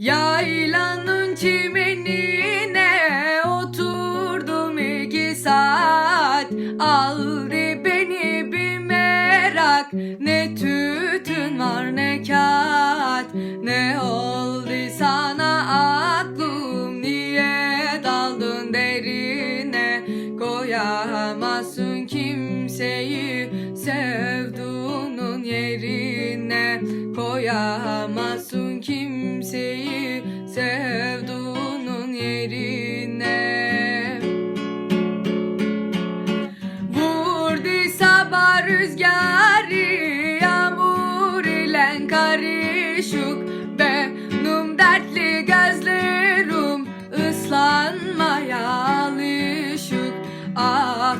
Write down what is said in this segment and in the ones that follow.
Yaylanın çimenine oturdum iki saat. Aldı beni bir merak. Ne tütün var ne kağıt. Ne oldu sana aklım? Niye daldın derine? Koyamazsın kimseyi Sevduğunun yerine. Koyamazsın kimseyi Sevduğunun yerine. Vurdu sabah rüzgarı Yağmur ile karışık. Benim dertli gözlerim ıslanmaya alışık. Ah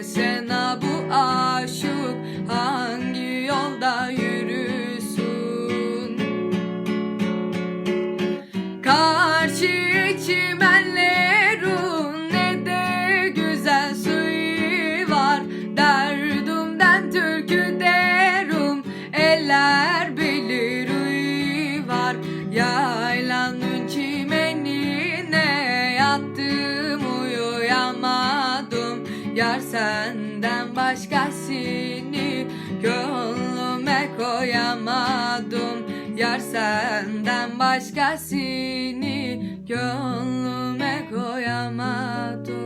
Söylesene bu aşık Hangi yolda yürüsün? Karşı çimenlerin ne de güzel suyu var. Derdimden türkü derim eller Yar senden başkasını gönlüme koyamadım. Yar senden başkasını gönlüme koyamadım